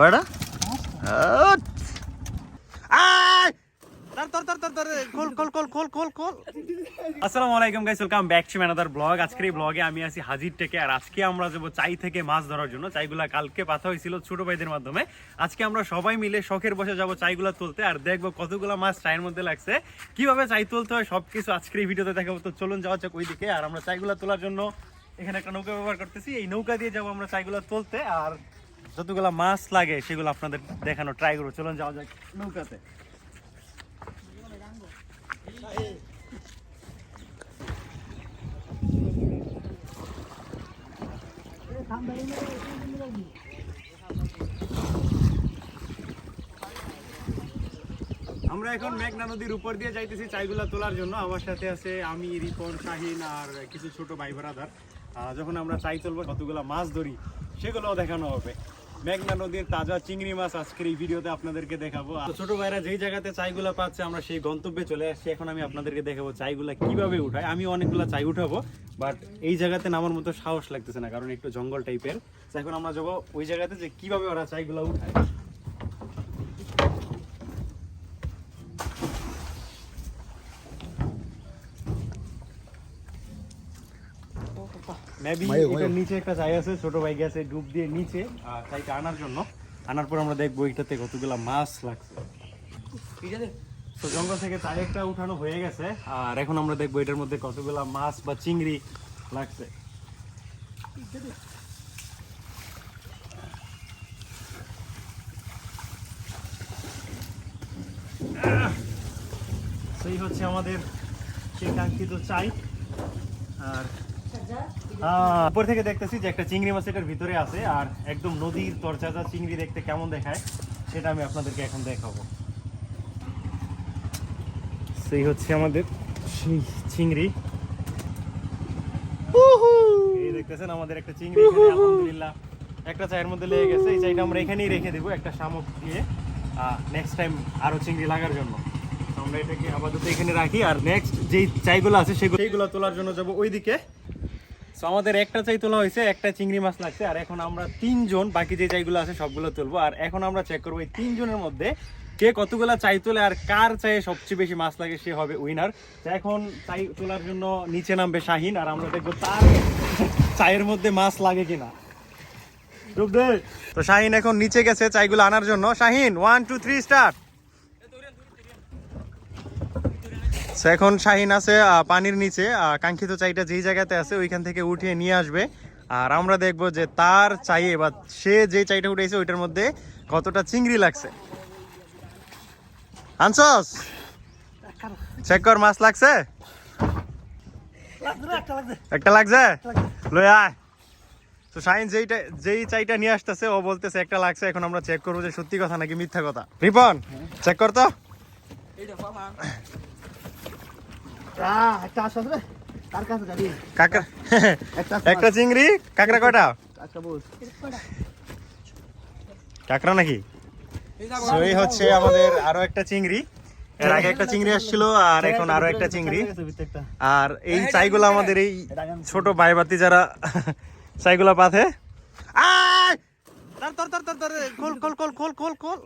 কয়টা আট। আয়! ধর, ধর, ধর, ধর, ধর, খোল, খোল, খোল, খোল, খোল, খোল। আসসালামু আলাইকুম guys welcome back to another blog আজকের এই ব্লগে আমি আছি হাজির থেকে আর আজকে আমরা যাব চাই থেকে মাছ ধরার জন্য। চাইগুলা কালকে পাঠা হয়েছিল ছোট ভাইদের মাধ্যমে। আজকে আমরা সবাই মিলে শখের বসে যাব চাইগুলা তুলতে আর দেখব কতগুলা মাছ চাইয়ের মধ্যে লাগছে। কীভাবে চাই তুলতে হয় সবকিছু আজকের এই ভিডিওতে দেখাবো। তো চলুন যাওয়া যাক ওইদিকে। আর আমরা চাইগুলা তোলার জন্য এখানে একটা নৌকা ব্যবহার করতেছি। এই নৌকা দিয়ে যাব আমরা চাইগুলা তুলতে আর যতগুলা মাছ লাগে, সেগুলো আপনাদের দেখানো ট্রাই করব। চলুন, যাওয়া যাক নৌকাতে। আমরা এখন মেঘনা নদীর উপর দিয়ে যাইতেছি চাইগুলা তোলার জন্য। আমার সাথে আছে আমি, রিপন, শাহিন আর কিছু ছোট ভাই ব্রাদার যখন আমরা চাই তুলবো, কতগুলা মাছ ধরি, সেগুলোও দেখানো হবে। মেঘনা নদীর তাজা চিংড়ি মাছ আজকের এই ভিডিওতে আপনাদেরকে দেখাবো। ছোট ভাইরা যেই জায়গাতে চাইগুলা পাচ্ছে, আমরা সেই গন্তব্যে চলে আসছি। এখন আমি আপনাদেরকে দেখাবো চাইগুলা কীভাবে উঠায়। আমি অনেকগুলো চাই উঠাবো, বাট এই জায়গাতে নামার মতো সাহস লাগতেছে না, কারণ একটু জঙ্গল টাইপের এখন আমরা যাব ওই জায়গাতে যে কীভাবে ওরা চাইগুলা উঠায়। এটার নিচে একটা জায়গা আছে ছোট ভাই গেছে ডুব দিয়ে নিচে। চাইটা আনার জন্য। আনার পর আমরা দেখব এটাতে কতগুলা মাছ লাগছে। তো জঙ্গল থেকে চাই একটা উঠানো হয়ে গেছে। আর এখন আমরা দেখব এটার মধ্যে কতগুলা মাছ বা চিংড়ি লাগছে। সেই হচ্ছে আমাদের সেই কাঙ্ক্ষিত চাই আর উপর থেকে দেখতেছি যে একটা চিংড়ি মাছ এটার ভিতরে আছে আর একদম নদীর তরচাজা চিংড়ি দেখতে কেমন দেখায় সেটা আমি আপনাদেরকে এখন দেখাবো। সেই হচ্ছে আমাদের সেই চিংড়ি। এই দেখতেছেন আমাদের একটা চিংড়ি আলহামদুলিল্লাহ। একটা চায়ের মধ্যে লেগে গেছে এই চাইটা আমরা এখানেই রেখে দেবো একটা শামুক দিয়ে নেক্সট টাইম আরও চিংড়ি লাগার জন্য। আমরা এটাকে আপাতত এখানে রাখি আর নেক্সট যেই চাইগুলো আছে সেগুলো সেইগুলো তোলার জন্য যাব ওইদিকে। আমাদের একটা চাই তোলা হয়েছে, একটা চিংড়ি মাছ লাগছে, আর এখন আমরা তিনজন, বাকি যে চাইগুলো আছে সবগুলো তুলবো। আর এখন আমরা চেক করব এই তিনজনের মধ্যে কে কতগুলো চাই তোলে আর কার চায়ে সবচেয়ে বেশি মাছ লাগে সে হবে উইনার এখন চাই তোলার জন্য নিচে নামবে শাহিন, আর আমরা দেখব তার চায়ের মধ্যে মাছ লাগে কিনা। তো শাহিন এখন নিচে গেছে চাইগুলো আনার জন্য। Shahin one two three start So, এখন শাহিন আছে আহ, পানির নিচে আহ, কাঙ্ক্ষিত চাইটা যেই জায়গাতে আছে ওইখান থেকে উঠিয়ে নিয়ে আসবে। আর আমরা দেখব যে তার চাইয়ে বা সে যে চাইটা উঠেছে ওইটার মধ্যে কতটা চিংড়ি লাগছে। আনছস? চেক কর মাছ লাগছে? একটা লাগছে। লই আয়। তো শাহিন যেইটা যেই চাইটা নিয়ে আসতেছে ও বলতেছে একটা লাগছে এখন আমরা চেক করব যে সত্যি কথা নাকি মিথ্যা কথা। রিপন চেক কর তো। একটা চিংড়ি কাকড়া বস। কাকড়া নাকি? এই হচ্ছে আমাদের আরও একটা চিংড়ি। এর আগে একটা চিংড়ি আসছিল আর এখন আরও একটা চিংড়ি। আর এই চাইগুলো আমাদের এই ছোট বাইবাতি যারা চাইগুলো পাথে। আয়! ধর, তর ধর, ধর, ধর, খোল, খোল, খোল, খোল, খোল, খোল।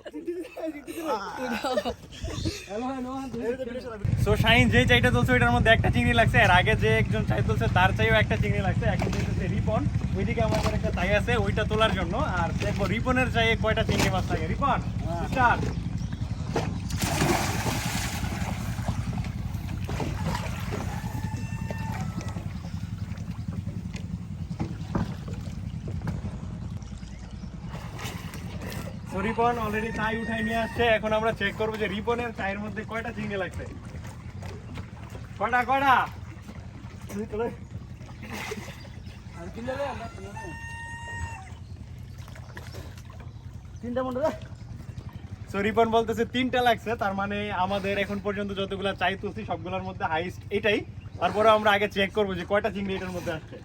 সো শাইন যে চাইটা তুলছে ওইটার মধ্যে একটা চিংড়ি লাগছে আর আগে যে একজন চাই তুলছে তার চাইও একটা চিংড়ি লাগছে। এখন দেখতেছে রিপন। ওইদিকে আমাদের একটা চাই আছে ওইটা তোলার জন্য। আর দেখব রিপনের চাইয়ে কয়টা চিংড়ি মাছ লাগে? রিপন স্টার্ট রিপন অলরেডি চাই উঠাই নিয়ে আসছে। এখন আমরা চেক করব যে রিপনের চায়ের মধ্যে কয়টা চিংড়ি লাগছে। কয়টা কয়টা? তিনটা সো রিপন বলতেছে তিনটা লাগছে তার মানে আমাদের এখন পর্যন্ত যতগুলা চাই তুলছি সবগুলোর মধ্যে হাইস্ট এটাই। তারপরে আমরা আগে চেক করব যে কয়টা চিংড়ি এটার মধ্যে আসছে।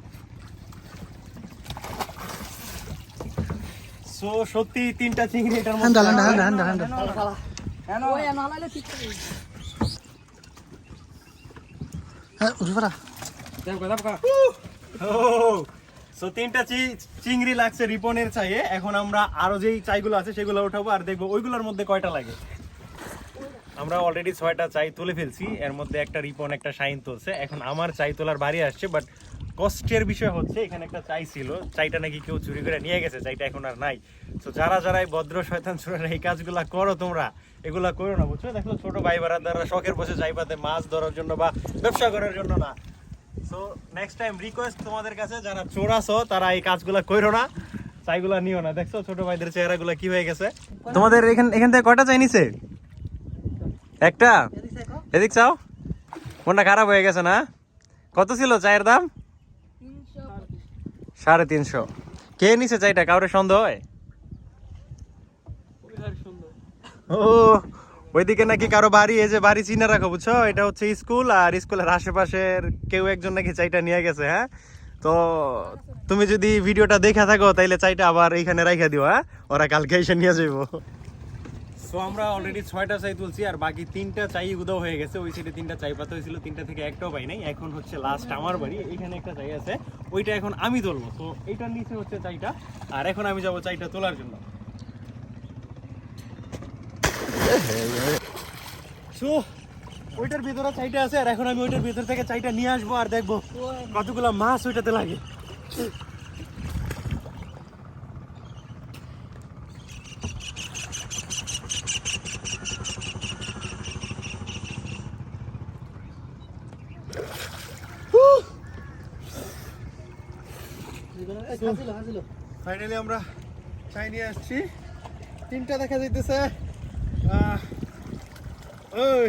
সো সত্যি তিনটা চিংড়ি এটার মধ্যে। হ্যাঁ, উঠে পড়া। ও সো তিনটা চিংড়ি লাগছে রিপনের চাইয়ে। এখন আমরা আরও যেই চাইগুলো আছে সেগুলো উঠাবো আর দেখব ওইগুলোর মধ্যে কয়টা লাগে। আমরা অলরেডি ছয়টা চাই তুলে ফেলছি। এর মধ্যে একটা রিপন একটা শাইন তুলছে। এখন আমার চাই তোলার বাড়ি আসছে বাট কষ্টের বিষয় হচ্ছে, এখানে একটা চাই ছিল। চাইটা নাকি কেউ চুরি করে নিয়ে গেছে, চাইটা এখন আর নাই। তো যারা যারা এই ভদ্র শয়তান চোরেরা, এই কাজগুলা করো তোমরা। এগুলা করো না, বুঝছ? দেখো ছোট ভাই বারাদাররা শখের বসে চাইপাতে মাছ ধরার জন্য বা ব্যবসা করার জন্য না। সো নেক্সট টাইম রিকোয়েস্ট তোমাদের কাছে, যারা চোর আছো, তারা এই কাজগুলা করো না। চাইগুলা নিও না। দেখছ ছোট ভাইদের চেহারাগুলা কি হয়ে গেছে? তোমাদের এখান এখান থেকে কয়টা চাই নিছে? একটা? এদিক চাও? মনটা খারাপ হয়ে গেছে না? কত ছিল চায়ের দাম? সাড়ে তিনশো। কে নিচে চাইটা? কাউরে সন্দেহ হয়? ও, ওইদিকে নাকি কারও বাড়ি, এই যে বাড়ি চিনে রাখো, বুঝছ? এটা হচ্ছে স্কুল, আর স্কুলের আশেপাশের কেউ একজন নাকি চাইটা নিয়ে গেছে হ্যাঁ? তো তুমি যদি ভিডিওটা দেখে থাকো, তাইলে চাইটা আবার এইখানে রাইখা দিও হ্যাঁ? ওরা কালকে এসে নিয়ে যাইবো। সো আমরা অলরেডি ছয়টা চাই তুলছি আর বাকি তিনটা চাই উদাও হয়ে গেছে। ওই সাইডে তিনটা চাই পাতা হয়েছিল, তিনটা থেকে একটাও পাই নাই। এখন হচ্ছে লাস্ট আমার বাড়ি এখানে একটা চাই আছে। ওইটা এখন আমি তুলবো। তো এইটার নিচে হচ্ছে চাইটা। আর এখন আমি যাব চাইটা তোলার জন্য। সো ওইটার ভিতরে চাইটা আছে। আর এখন আমি ওইটার ভিতর থেকে চাইটা নিয়ে আসব আর দেখব কতগুলো মাছ ওইটাতে লাগে। ফাইনালি আমরা চাই নিয়ে আসছি। তিনটা দেখা যাইতেছে। আহ, ওই।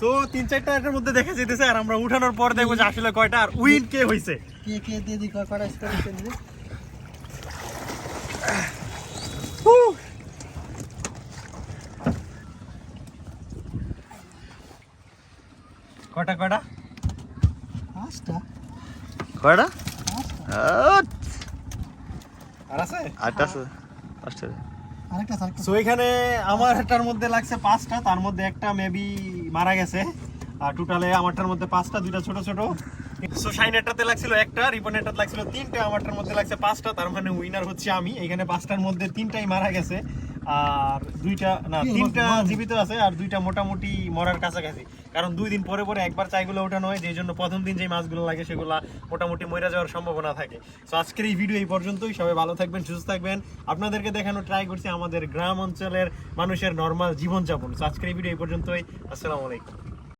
সো তিন চারটা মধ্যে দেখা যাইতেছে আর আমরা উঠানোর পর দেখব যে আসলে কয়টা আর উইন কে হইছে। কে কে দিয়ে কটা স্কোর পাঁচটা। কয়টা? আর আছে? আটটা আছে। পাঁচটা সো এখানে আমার একটার মধ্যে লাগছে পাঁচটা তার মধ্যে একটা মেবি মারা গেছে। আর টোটালে আমারটার মধ্যে পাঁচটা দুইটা ছোট ছোট। সো শাইনেরটাতে লাগছিল একটা লাগছিল তিনটা আমারটার মধ্যে লাগছে পাঁচটা তার মানে উইনার হচ্ছে আমি। এখানে পাঁচটার মধ্যে তিনটাই মারা গেছে। আর দুইটা না তিনটা জীবিত আছে আর দুইটা মোটামুটি মরার কাছাকাছি। কারণ দুই দিন পরে পরে একবার চাইগুলো ওঠানো হয়, যেই জন্য প্রথম দিন যে মাছগুলো লাগে সেগুলো মোটামুটি মরে যাওয়ার সম্ভাবনা থাকে। তো আজকের এই ভিডিও এই পর্যন্তই। সবাই ভালো থাকবেন, সুস্থ থাকবেন। আপনাদেরকে দেখানো ট্রাই করছি আমাদের গ্রাম অঞ্চলের মানুষের নর্মাল জীবনযাপন। তো আজকের এই ভিডিও এই পর্যন্তই। আসসালামু আলাইকুম।